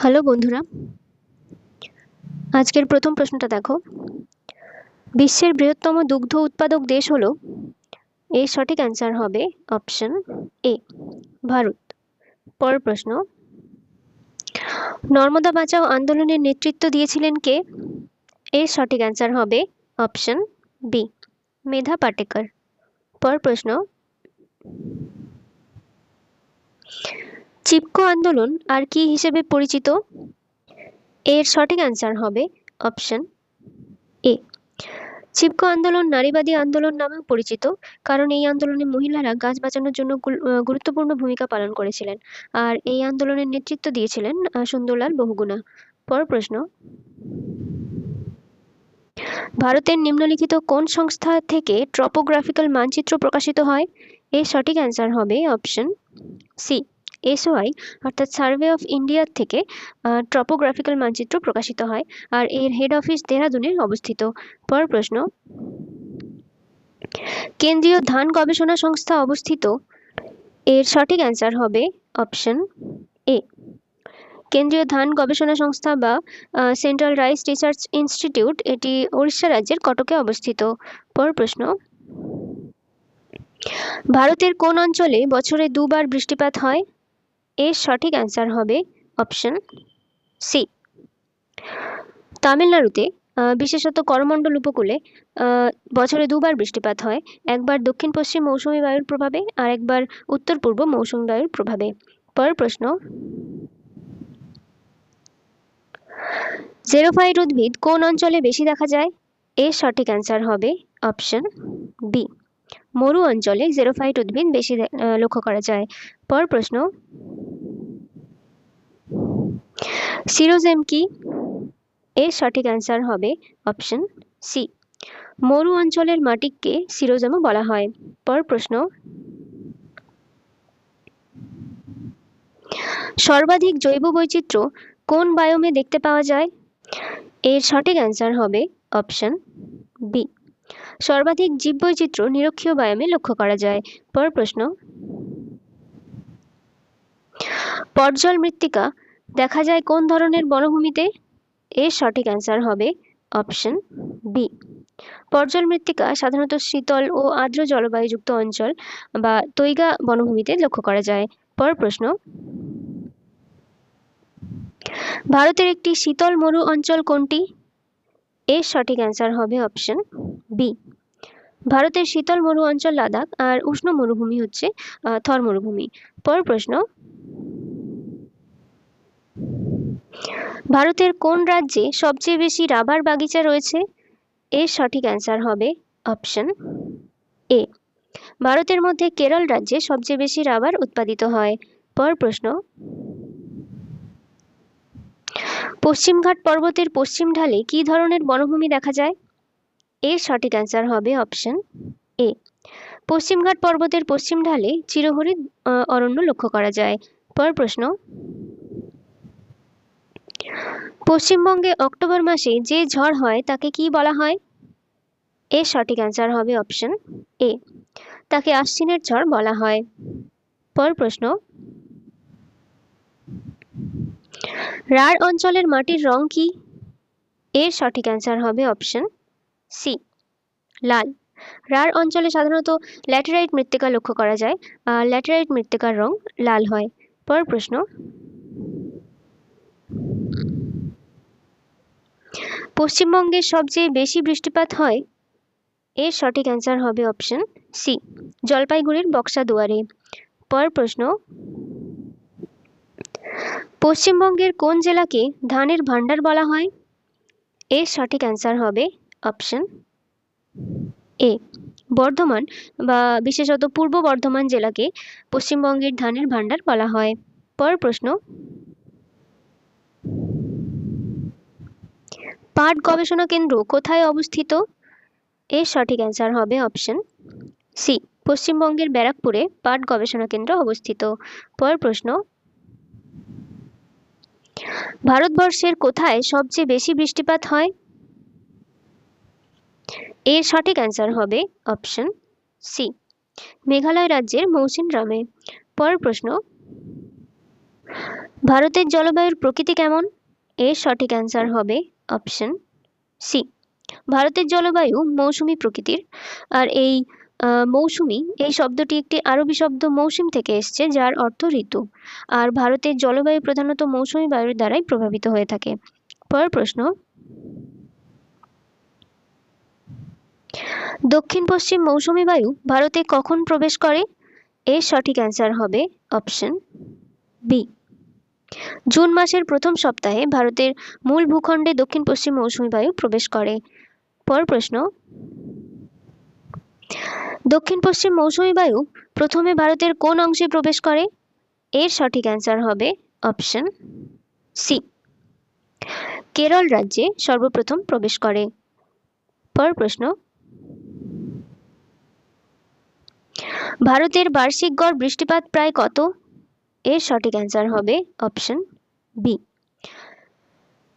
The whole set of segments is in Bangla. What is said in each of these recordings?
হ্যালো বন্ধুরা। আজকের প্রথম প্রশ্নটা দেখো। বিশ্বের বৃহত্তম দুগ্ধ উৎপাদক দেশ হলো, এর সঠিক অ্যান্সার হবে অপশন এ ভারত। পরের প্রশ্ন, নর্মদা বাঁচাও আন্দোলনের নেতৃত্ব দিয়েছিলেন কে? এর সঠিক অ্যান্সার হবে অপশন বি মেধা পাটেকর। পরের প্রশ্ন চিপকো আন্দোলন আর কি হিসেবে পরিচিত? এর সঠিক অ্যান্সার হবে অপশন এ চিপকো আন্দোলন নারীবাদী আন্দোলন নামেও পরিচিত, কারণ এই আন্দোলনে মহিলারা গাছ বাঁচানোর জন্য গুরুত্বপূর্ণ ভূমিকা পালন করেছিলেন আর এই আন্দোলনের নেতৃত্ব দিয়েছিলেন সুন্দরলাল বহুগুণা। পর প্রশ্ন। ভারতের নিম্নলিখিত কোন সংস্থা থেকে ট্রপোগ্রাফিক্যাল মানচিত্র প্রকাশিত হয়? এর সঠিক অ্যান্সার হবে option C S O I অর্থাৎ সার্ভে অফ ইন্ডিয়ার থেকে ট্রপোগ্রাফিক্যাল মানচিত্র প্রকাশিত হয় আর এর হেড অফিস দেহরাদুনে অবস্থিত। পর প্রশ্ন, কেন্দ্রীয় ধান গবেষণা সংস্থা অবস্থিত? এর সঠিক অ্যান্সার হবে অপশন এ কেন্দ্রীয় ধান গবেষণা সংস্থা বা সেন্ট্রাল রাইস রিসার্চ ইনস্টিটিউট এটি উড়িষ্যা রাজ্যের কটকে অবস্থিত। পর প্রশ্ন, ভারতের কোন অঞ্চলে বছরে দুবার বৃষ্টিপাত হয়? এর সঠিক অ্যান্সার হবে অপশন সি তামিলনাড়ুতে বিশেষত করমণ্ডল উপকূলে বছরে দুবার বৃষ্টিপাত হয়। একবার দক্ষিণ পশ্চিম মৌসুমি বায়ুর প্রভাবে আর একবার উত্তর পূর্ব মৌসুমি বায়ুর প্রভাবে। পরের প্রশ্ন। জেরোফাইট উদ্ভিদ কোন অঞ্চলে বেশি দেখা যায়? এর সঠিক অ্যান্সার হবে অপশন বি মরু অঞ্চলে জেরোফাইট উদ্ভিদ বেশি লক্ষ্য করা যায়। পর প্রশ্ন। সিরোজেম কি? এর সঠিক অ্যান্সার হবে অপশন সি মরু অঞ্চলের মাটিকে সিরোজেমও বলা হয়। পর প্রশ্ন। সর্বাধিক জৈব বৈচিত্র্য কোন বায়োমে দেখতে পাওয়া যায়? এর সঠিক অ্যান্সার হবে অপশন বি সর্বাধিক জীববৈচিত্র্য নিরক্ষীয় বায়োমে লক্ষ্য করা যায়। পর প্রশ্ন। পর্জল মৃত্তিকা দেখা যায় কোন ধরনের বনভূমিতে এর সঠিক অ্যান্সার হবে? Option B. পর্জল মৃত্তিকা সাধারণত শীতল ও আর্দ্র জলবায়ুযুক্ত অঞ্চল বা তৈগা বনভূমিতে লক্ষ্য করা যায়। পর প্রশ্ন। ভারতের একটি শীতল মরু অঞ্চল কোনটি? এর সঠিক অ্যান্সার হবে অপশন বি। ভারতের শীতল মরু অঞ্চল লাদাখ আর উষ্ণ মরুভূমি হচ্ছে থর মরুভূমি। পর প্রশ্ন। ভারতের কোন রাজ্যে সবচেয়ে বেশি রাবার বাগিচা রয়েছে? এর সঠিক অ্যান্সার হবে অপশন এ। ভারতের মধ্যে কেরল রাজ্যে সবচেয়ে বেশি রাবার উৎপাদিত হয়। পর প্রশ্ন। পশ্চিমঘাট পর্বতের পশ্চিম ঢালে কী ধরনের বনভূমি দেখা যায়? এর সঠিক অ্যান্সার হবে অপশন এ। পশ্চিমঘাট পর্বতের পশ্চিম ঢালে চিরহরিৎ অরণ্য লক্ষ্য করা যায়। পর প্রশ্ন। পশ্চিমবঙ্গে অক্টোবর মাসে যে ঝড় হয়, তাকে কি বলা হয়? এর সঠিক অ্যান্সার হবে অপশন এ তাকে আশ্বিনের ঝড় বলা হয়। পর প্রশ্ন। রাঢ় অঞ্চলের মাটির রং কি? এর সঠিক অ্যান্সার হবে অপশন সি লাল। রাঢ় অঞ্চলে সাধারণত ল্যাটেরাইট মৃত্তিকা লক্ষ্য করা যায়। ল্যাটেরাইট মৃত্তিকার রং লাল হয়। পর প্রশ্ন। পশ্চিমবঙ্গে সবচেয়ে বেশি বৃষ্টিপাত হয়? এর সঠিক অ্যান্সার হবে অপশন সি জলপাইগুড়ির বক্সা দুয়ারে পর প্রশ্ন, পশ্চিমবঙ্গের কোন জেলাকে ধানের ভাণ্ডার বলা হয়? এর সঠিক অ্যান্সার হবে অপশন এ বর্ধমান বা বিশেষত পূর্ব বর্ধমান জেলাকে পশ্চিমবঙ্গের ধানের ভাণ্ডার বলা হয়। পর প্রশ্ন পাট গবেষণা কেন্দ্র কোথায় অবস্থিত? এর সঠিক অ্যান্সার হবে অপশন সি পশ্চিমবঙ্গের ব্যারাকপুরে পাট গবেষণা কেন্দ্র অবস্থিত। পর প্রশ্ন, ভারতবর্ষের কোথায় সবচেয়ে বেশি বৃষ্টিপাত হয়? এর সঠিক অ্যান্সার হবে অপশন সি মেঘালয় রাজ্যের মৌসিনরামে। পরের প্রশ্ন, ভারতের জলবায়ুর প্রকৃতি কেমন? এর সঠিক অ্যান্সার হবে অপশন সি ভারতের জলবায়ু মৌসুমি প্রকৃতির। আর এই মৌসুমি, এই শব্দটি একটি আরবি শব্দ মৌসুম থেকে এসছে, যার অর্থ ঋতু। আর ভারতের জলবায়ু প্রধানত মৌসুমি বায়ুর দ্বারাই প্রভাবিত হয়ে থাকে। পরের প্রশ্ন। দক্ষিণ পশ্চিম মৌসুমি বায়ু ভারতে কখন প্রবেশ করে? এর সঠিক অ্যান্সার হবে অপশন বি জুন মাসের প্রথম সপ্তাহে ভারতের মূল ভূখণ্ডে দক্ষিণ পশ্চিম মৌসুমি বায়ু প্রবেশ করে। পর প্রশ্ন দক্ষিণ পশ্চিম মৌসুমি বায়ু প্রথমে ভারতের কোন অংশে প্রবেশ করে? এর সঠিক অ্যান্সার হবে অপশন সি কেরল রাজ্যে সর্বপ্রথম প্রবেশ করে। পর প্রশ্ন, ভারতের বার্ষিক গড় বৃষ্টিপাত প্রায় কত? এর সঠিক অ্যান্সার হবে অপশন বি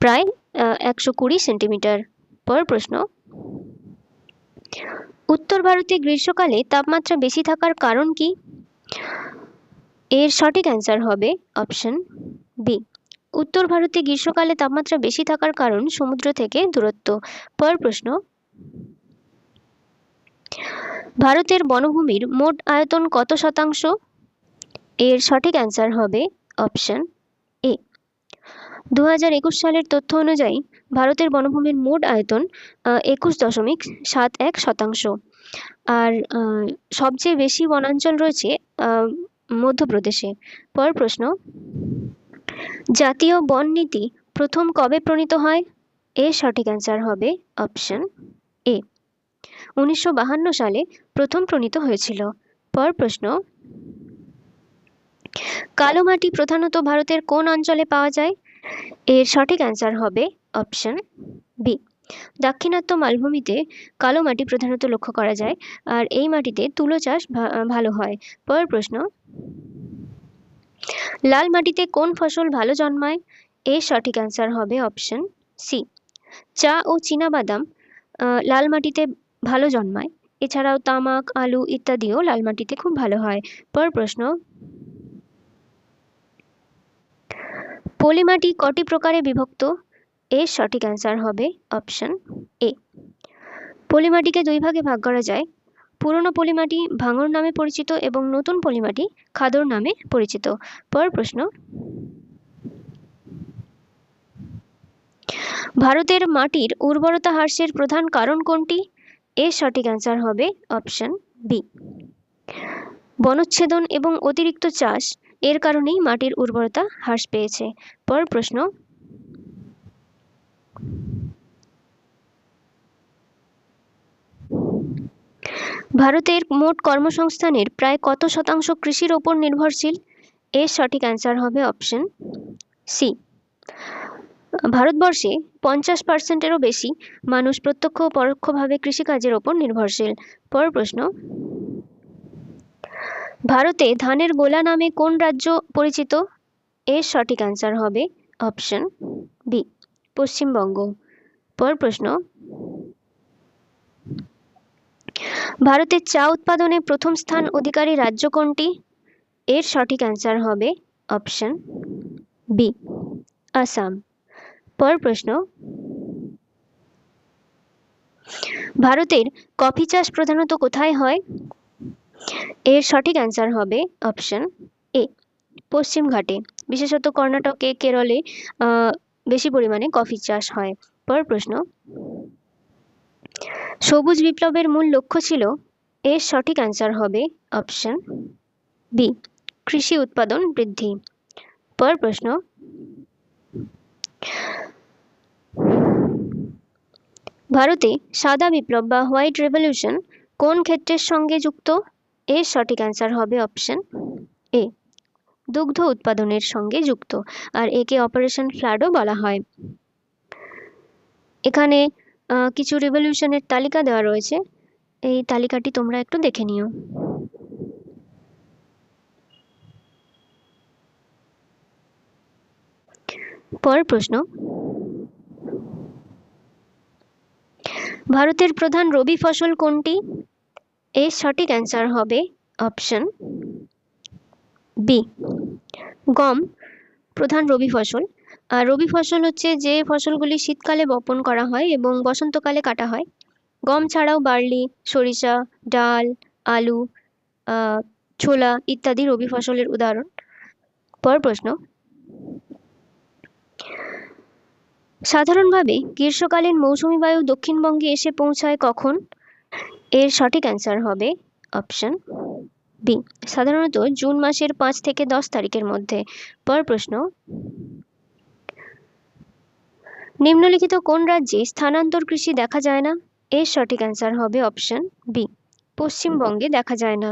প্রায় একশো কুড়ি সেন্টিমিটার পর প্রশ্ন। উত্তর ভারতে গ্রীষ্মকালে তাপমাত্রা বেশি থাকার কারণ কি? এর সঠিক অ্যান্সার হবে অপশন বি উত্তর ভারতে গ্রীষ্মকালে তাপমাত্রা বেশি থাকার কারণ সমুদ্র থেকে দূরত্ব পর প্রশ্ন। ভারতের বনভূমির মোট আয়তন কত শতাংশ? এর সঠিক অ্যান্সার হবে অপশন এ দু হাজার একুশ সালের তথ্য অনুযায়ী ভারতের বনভূমির মোট আয়তন একুশ দশমিক সাত এক শতাংশ। আর সবচেয়ে বেশি বনাঞ্চল রয়েছে মধ্যপ্রদেশে। পর প্রশ্ন, জাতীয় বন নীতি প্রথম কবে প্রণীত হয়? এর সঠিক অ্যান্সার হবে অপশন এ উনিশশো সালে প্রথম প্রণীত হয়েছিল। পর প্রশ্ন কালো মাটি প্রধানত ভারতের কোন অঞ্চলে পাওয়া যায়? এর সঠিক অ্যান্সার হবে অপশন বি। দাক্ষিণাত্য মালভূমিতে কালো মাটি প্রধানত লক্ষ্য করা যায় আর এই মাটিতে তুলো চাষ ভালো হয়। পরের প্রশ্ন লাল মাটিতে কোন ফসল ভালো জন্মায়? এর সঠিক অ্যান্সার হবে অপশন সি। চা ও আহ, লাল মাটিতে ভালো জন্মায়। এছাড়াও তামাক আলু ইত্যাদিও লাল মাটিতে খুব ভালো হয়। পর প্রশ্ন পলিমাটি কটি প্রকারে বিভক্ত? এর সঠিক অ্যান্সার হবে অপশন এ পলিমাটিকে দুই ভাগে ভাগ করা যায়। পুরনো পলিমাটি ভাঙর নামে পরিচিত এবং নতুন পলিমাটি খাদর নামে পরিচিত। পর প্রশ্ন। ভারতের মাটির উর্বরতা হ্রাসের প্রধান কারণ কোনটি? এর সঠিক অ্যান্সার হবে অপশন বি বনচ্ছেদন এবং অতিরিক্ত চাষ এর কারণেই মাটির উর্বরতা হ্রাস পেয়েছে। পর প্রশ্ন। ভারতের মোট কর্মসংস্থানের প্রায় কত শতাংশ কৃষির ওপর নির্ভরশীল? এর সঠিক অ্যান্সার হবে অপশন সি। ভারতবর্ষে পঞ্চাশ পার্সেন্টেরও বেশি মানুষ প্রত্যক্ষ ও পরোক্ষভাবে কৃষিকাজের ওপর নির্ভরশীল। পর প্রশ্ন। ভারতে ধানের গোলা নামে কোন রাজ্য পরিচিত? এর সঠিক অ্যান্সার হবে অপশন বি পশ্চিমবঙ্গ। পর প্রশ্ন। ভারতের চা উৎপাদনে প্রথম স্থান অধিকারী রাজ্য কোনটি? এর সঠিক অ্যান্সার হবে অপশন বি আসাম। পর প্রশ্ন। ভারতের কফি চাষ প্রধানত কোথায় হয়? এর সঠিক অ্যান্সার হবে অপশন এ পশ্চিম ঘাটে। বিশেষত কর্ণাটকে, কেরলে বেশি পরিমাণে কফি চাষ হয়। পর প্রশ্ন, সবুজ বিপ্লবের মূল লক্ষ্য ছিল, এর সঠিক অ্যান্সার হবে অপশন বি কৃষি উৎপাদন বৃদ্ধি। পর প্রশ্ন, ভারতে সাদা বিপ্লব বা হোয়াইট রেভলিউশন কোন ক্ষেত্রের সঙ্গে যুক্ত? এর সঠিক অ্যান্সার হবে অপশন এ দুগ্ধ উৎপাদনের সঙ্গে যুক্ত, আর একে অপারেশন ফ্লাডও বলা হয়। এখানে কিছু রেভলিউশনের তালিকা দেওয়া রয়েছে। এই তালিকাটি তোমরা একটু দেখে নিও। পরের প্রশ্ন, ভারতের প্রধান রবি ফসল কোনটি? এর সঠিক অ্যান্সার হবে অপশন বি গম, প্রধান রবি ফসল। আর রবি ফসল হচ্ছে যে ফসলগুলি শীতকালে বপন করা হয় এবং বসন্তকালে কাটা হয়। গম ছাড়াও বার্লি, সরিষা, ডাল, আলু ছোলা ইত্যাদি রবি ফসলের উদাহরণ। পর প্রশ্ন। সাধারণভাবে গ্রীষ্মকালীন মৌসুমি বায়ু দক্ষিণবঙ্গে এসে পৌঁছায় কখন? এর সঠিক অ্যান্সার হবে অপশন বি সাধারণত জুন মাসের পাঁচ থেকে দশ তারিখের মধ্যে। পর প্রশ্ন, নিম্নলিখিত কোন রাজ্যে স্থানান্তর কৃষি দেখা যায় না? এর সঠিক অ্যান্সার হবে অপশন বি পশ্চিমবঙ্গে দেখা যায় না।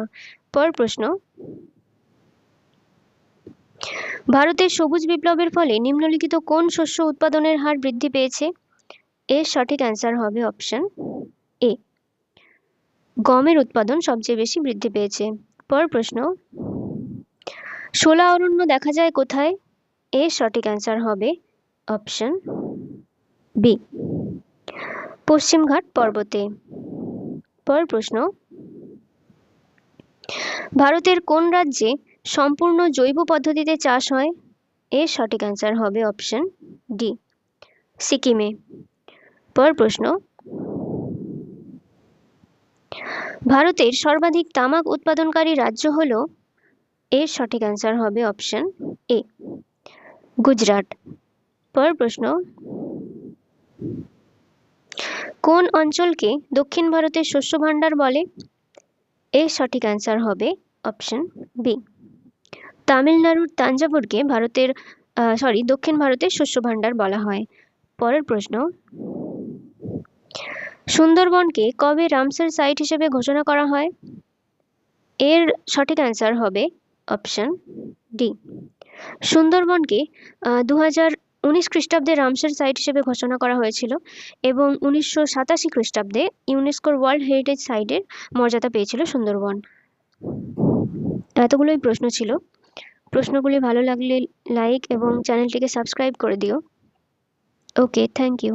পর প্রশ্ন ভারতের সবুজ বিপ্লবের ফলে নিম্নলিখিত কোন শস্য উৎপাদনের হার বৃদ্ধি পেয়েছে? এর সঠিক অ্যান্সার হবে অপশন এ গমের উৎপাদন সবচেয়ে বেশি বৃদ্ধি পেয়েছে। পর প্রশ্ন শোলা অরণ্য দেখা যায় কোথায়? এর সঠিক অ্যান্সার হবে অপশন বি পশ্চিমঘাট পর্বতে। পর প্রশ্ন, ভারতের কোন রাজ্যে সম্পূর্ণ জৈব পদ্ধতিতে চাষ হয়? এর সঠিক অ্যান্সার হবে অপশন ডি সিকিমে। পর প্রশ্ন ভারতের সর্বাধিক তামাক উৎপাদনকারী রাজ্য হল, এর সঠিক অ্যান্সার হবে অপশন এ গুজরাট। পর প্রশ্ন, কোন অঞ্চলকে দক্ষিণ ভারতের শস্য ভাণ্ডার বলে? এর সঠিক অ্যান্সার হবে অপশন বি তামিলনাড়ুর তাঞ্জাভুরকে ভারতের সরি দক্ষিণ ভারতের শস্য ভাণ্ডার বলা হয়। পরের প্রশ্ন সুন্দরবনকে কবে রামসার সাইট হিসেবে ঘোষণা করা হয়? এর সঠিক অ্যান্সার হবে অপশন ডি সুন্দরবনকে দু হাজার উনিশ খ্রিস্টাব্দে রামসার সাইট হিসেবে ঘোষণা করা হয়েছিল এবং উনিশশো সাতাশি খ্রিস্টাব্দে ইউনেস্কোর ওয়ার্ল্ড হেরিটেজ সাইটের মর্যাদা পেয়েছিল সুন্দরবন। এতগুলোই প্রশ্ন ছিল। প্রশ্নগুলি ভালো লাগলে লাইক এবং চ্যানেলটিকে সাবস্ক্রাইব করে দিও। Okay thank you